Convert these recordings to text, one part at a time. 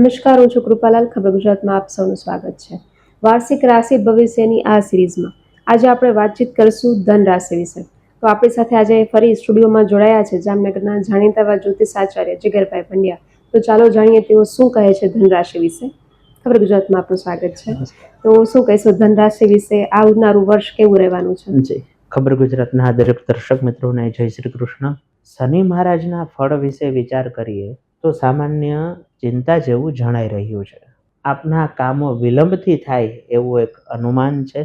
નમસ્કાર હું છું કૃપાલાલ. ખબર ગુજરાતમાં આપ સૌનું સ્વાગત છે. વાર્ષિક રાશિ ભવિષ્યની આ સિરીઝમાં આજે આપણે વાતચીત કરીશું ધન રાશિ વિશે. તો આપણી સાથે આજે ફરી સ્ટુડિયોમાં જોડાયા છે જામનગરના જાણીતા જ્યોતિષ આચાર્ય જીગરભાઈ પંડ્યા. તો ચાલો જાણીએ તેઓ શું કહે છે ધન રાશિ વિશે. ખબર ગુજરાતમાં આપનું સ્વાગત છે. તો શું કહીશું ધન રાશિ વિશે? આવનારું વર્ષ કેવું રહેવાનું છે? જી. ખબર ગુજરાતના દરેક દર્શક મિત્રોને જય શ્રી કૃષ્ણ. શનિ મહારાજના ફળ વિશે વિચાર કરીએ તો સામાન્ય ચિંતા જેવું જણાઈ રહ્યું છે. આપના કામો વિલંબથી થાય એવું એક અનુમાન છે.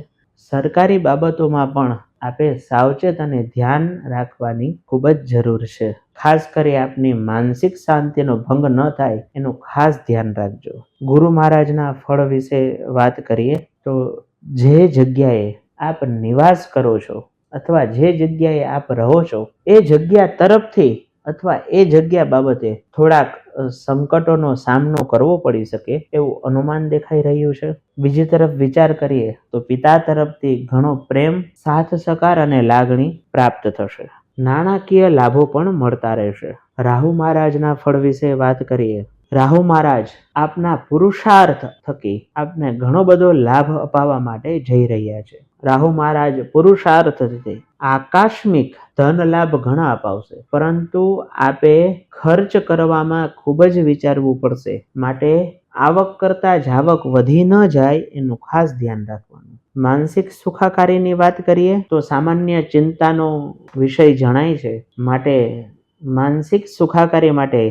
સરકારી બાબતોમાં પણ આપે સાવચેત અને ધ્યાન રાખવાની ખૂબ જ જરૂર છે. ખાસ કરી આપની માનસિક શાંતિનો ભંગ ન થાય એનું ખાસ ધ્યાન રાખજો. ગુરુ મહારાજના ફળ વિશે વાત કરીએ તો જે જગ્યાએ આપ નિવાસ કરો છો અથવા જે જગ્યાએ આપ રહો છો, એ જગ્યા તરફથી અથવા એ જગ્યા બાબતે થોડાક સંકટોનો સામનો કરવો પડી શકે એવું અનુમાન દેખાઈ રહ્યું છે. બીજી તરફ વિચાર કરીએ તો પિતા તરફથી ઘણો પ્રેમ, સાથ સહકાર અને લાગણી પ્રાપ્ત થશે. નાણાકીય લાભો પણ મળતા રહેશે. રાહુ મહારાજના ફળ વિશે વાત કરીએ રાહુ મહારાજ, આપના પુરુષાર્થ થકી આપને ઘણો બધો લાભ અપાવવા માટે જઈ રહ્યા છે. રાહુ મહારાજ પુરુષાર્થથી આકસ્મિક ધન લાભ ઘણા અપાવશે, પરંતુ આપે ખર્ચ કરવામાં ખૂબ જ વિચારવું પડશે. માટે આવક કરતા જાવક વધી ન જાય એનું ખાસ ધ્યાન રાખવાનું. માનસિક સુખાકારીની વાત કરીએ તો સામાન્ય ચિંતાનો વિષય જણાય છે. માટે માનસિક સુખાકારી માટે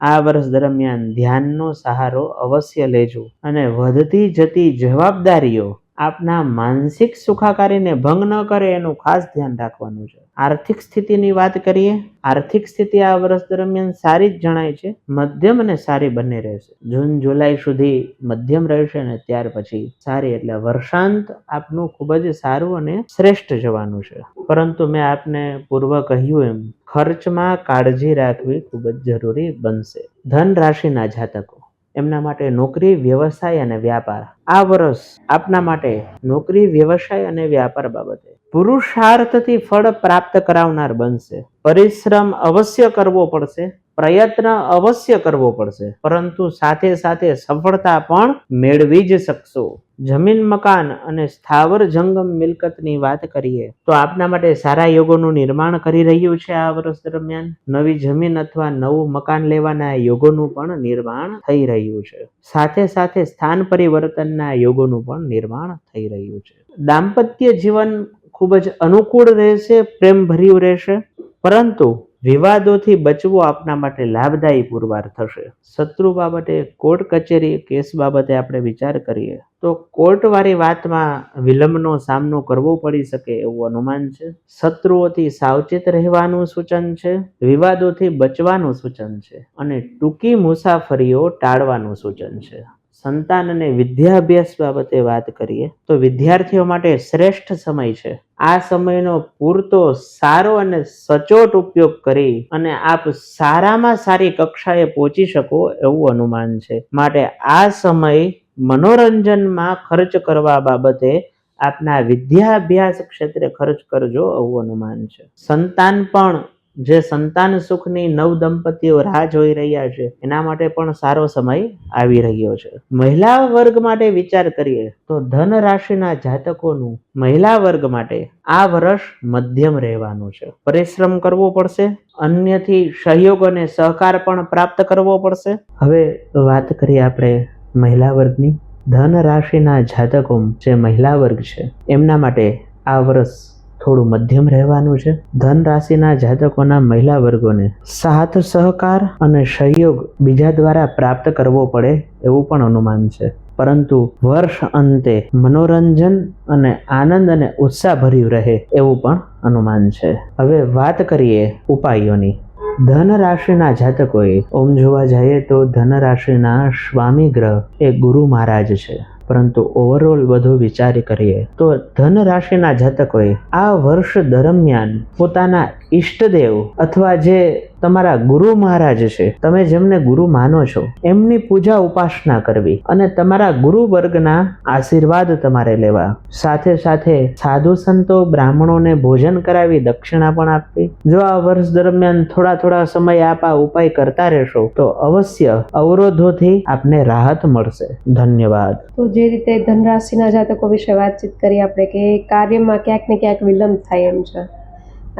આ વર્ષ દરમિયાન ધ્યાનનો સહારો અવશ્ય લેજો અને વધતી જતી જવાબદારીઓ આપના માનસિક સુખાકારીને ભંગ ન કરે એનું ખાસ ધ્યાન રાખવાનું છે. આર્થિક સ્થિતિની વાત કરીએ, આર્થિક સ્થિતિ આ વર્ષ દરમિયાન સારી જ જણાય છે. મધ્યમ અને સારી બંને રહેશે. જૂન, જુલાઈ સુધી મધ્યમ રહેશે અને ત્યાર પછી સારી, એટલે વર્ષાંત આપનું ખૂબ જ સારું અને શ્રેષ્ઠ જવાનું છે. પરંતુ મેં આપને પૂર્વ કહ્યું એમ, ખર્ચમાં કાળજી રાખવી ખૂબ જ જરૂરી બનશે. ધન રાશિના જાતકો એમના માટે નોકરી, વ્યવસાય અને વ્યાપાર. આ વર્ષ આપના માટે નોકરી, વ્યવસાય અને વ્યાપાર બાબતે પુરુષાર્થથી ફળ પ્રાપ્ત કરાવનાર બનશે. પરિશ્રમ અવશ્ય કરવો પડશે. પ્રયત્ન અવશ્ય કરવો પડશે, પરંતુ સાથે સાથે સફળતા પણ મેળવી જ શકશો. જમીન મકાન અને સ્થાવર જંગમ મિલકતની વાત કરીએ, તો આપના માટે સારા યોગોનું નિર્માણ કરી રહ્યું છે આ વર્ષ દરમિયાન. નવી જમીન અથવા નવું મકાન લેવાના યોગોનું પણ નિર્માણ થઈ રહ્યું છે. સાથે સાથે સ્થાન પરિવર્તનના યોગોનું પણ નિર્માણ થઈ રહ્યું છે. દાંપત્ય જીવન ખૂબ જ અનુકૂળ રહેશે, પ્રેમભર્યું રહેશે, પરંતુ વિવાદોથી બચવું આપના માટે લાભદાયી પુરવાર થશે. શત્રુ બાબતે કોર્ટ કચેરી કેસ બાબતે આપણે વિચાર કરીએ, તો કોર્ટવાળી વાતમાં વિલંબનો સામનો કરવો પડી શકે એવું અનુમાન છે? શત્રુઓથી સાવચેત રહેવાનું સૂચન છે? વિવાદોથી બચવાનું સૂચન છે? અને ટૂંકી મુસાફરીઓ ટાળવાનું સૂચન છે? સંતાન અને વિદ્યાભ્યાસ બાબતે વાત કરીએ, તો વિદ્યાર્થીઓ માટે શ્રેષ્ઠ સમય છે. આ સમયનો પૂરતો, સારો અને સચોટ ઉપયોગ કરી અને આપ સારામાં સારી કક્ષાએ પહોંચી શકો એવું અનુમાન છે. માટે આ સમય મનોરંજનમાં ખર્ચ કરવા બાબતે આપના વિદ્યાભ્યાસ ક્ષેત્રે ખર્ચ કરજો એવું અનુમાન છે. સંતાન પણ જે સંતાન સુખની નવ દંપતીઓ રાહ જોઈ રહ્યા છે, એના માટે પણ સારો સમય આવી રહ્યો છે. મહિલા વર્ગ માટે વિચાર કરીએ તો ધન રાશિના જાતકોનું મહિલા વર્ગ માટે આ વર્ષ મધ્યમ રહેવાનું છે. પરિશ્રમ કરવો પડશે, અન્યથી સહયોગ અને સહકાર પણ પ્રાપ્ત કરવો પડશે. હવે વાત કરીએ આપણે મહિલા વર્ગની. ધન રાશિના જાતકો જે મહિલા વર્ગ છે, એમના માટે આ વર્ષ થોડું મધ્યમ રહેવાનું છે. ધન રાશિના જાતકોના મહિલા વર્ગોને સાથ સહકાર અને સહયોગ બીજા દ્વારા પ્રાપ્ત કરવો પડે એવું પણ અનુમાન છે. પરંતુ વર્ષ અંતે મનોરંજન અને આનંદ અને ઉત્સાહભર્યું રહે એવું પણ અનુમાન છે. હવે વાત કરીએ ઉપાયોની. ધન રાશિના જાતકોએ ઓમ જોવા જઈએ તો ધન રાશિના સ્વામી ગ્રહ એ ગુરુ મહારાજ છે. પરંતુ ઓવરઓલ બધું વિચાર કરીએ તો ધન રાશિના જાતકોએ આ વર્ષ દરમિયાન પોતાના ઈષ્ટદેવ અથવા જે તમારા ગુરુ મહારાજ છે, તમે જેમને ગુરુ માનો છો, એમની પૂજા ઉપાસના કરવી અને તમારા ગુરુ વર્ગના આશીર્વાદ તમારે લેવા. સાથે સાથે સાધુ સંતો બ્રાહ્મણોને ભોજન કરાવી દક્ષિણા પણ આપવી. જો આ વર્ષ દરમિયાન થોડા થોડા સમય આપ આ ઉપાય કરતા રહેશો, તો અવશ્ય અવરોધોથી આપને રાહત મળશે. ધન્યવાદ. તો જે રીતે ધનરાશિના જાતકો વિશે વાતચીત કરી આપણે કે કાર્યમાં ક્યાંક ને ક્યાંક વિલંબ થાય એમ છે.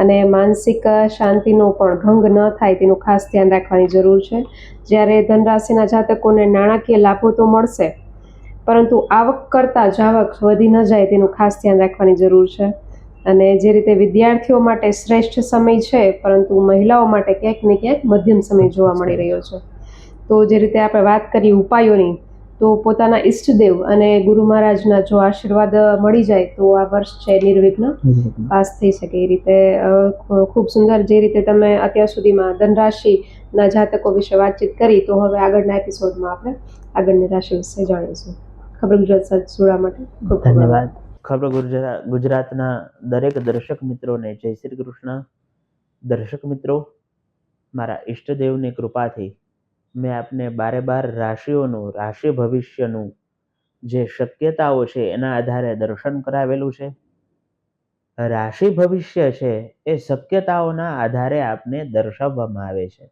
અને માનસિક શાંતિનો પણ ભંગ ન થાય તેનું ખાસ ધ્યાન રાખવાની જરૂર છે. જ્યારે ધનરાશિના જાતકોને નાણાકીય લાભો તો મળશે, પરંતુ આવક કરતાં જાવક વધી ન જાય તેનું ખાસ ધ્યાન રાખવાની જરૂર છે. અને જે રીતે વિદ્યાર્થીઓ માટે શ્રેષ્ઠ સમય છે, પરંતુ મહિલાઓ માટે ક્યાંક ને ક્યાંક મધ્યમ સમય જોવા મળી રહ્યો છે. તો જે રીતે આપણે વાત કરી ઉપાયોની તો પોતાના ઈષ્ટદેવ અને ગુરુ મહારાજના જો આશીર્વાદ મળી જાય તો આ વર્ષ છે નિર્વિઘ્ન પાસ થઈ શકે એ રીતે ખૂબ સુંદર જે રીતે તમે અત્યાર સુધીમાં ધનરાશિના જાતકો વિશે વાતચીત કરી તો હવે આગળના એપિસોડમાં આપણે આગળની રાશિ વિશે જાણીશું. ખબર ગુજરાત સાથે જોડા માટે ખૂબ ધન્યવાદ. ખબર ગુજરાત ગુજરાતના દરેક દર્શક મિત્રોને જય શ્રી કૃષ્ણ. દર્શક મિત્રો મારા ઈષ્ટદેવની કૃપાથી મેં આપને બારે બાર રાશિઓનું, રાશિ ભવિષ્યનું જે શક્યતાઓ છે એના આધારે દર્શન કરાવેલું છે. રાશિ ભવિષ્ય છે એ શક્યતાઓના આધારે આપને દર્શાવવામાં આવે છે.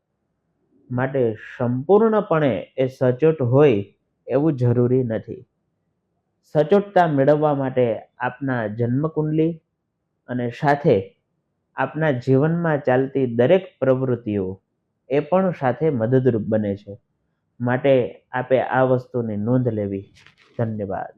માટે સંપૂર્ણપણે એ સચોટ હોય એવું જરૂરી નથી. સચોટતા મેળવવા માટે આપના જન્મકુંડલી અને સાથે આપના જીવનમાં ચાલતી દરેક પ્રવૃત્તિઓ એ પણ સાથે મદદરૂપ બને છે. માટે આપે આ વસ્તુની નોંધ લેવી. ધન્યવાદ.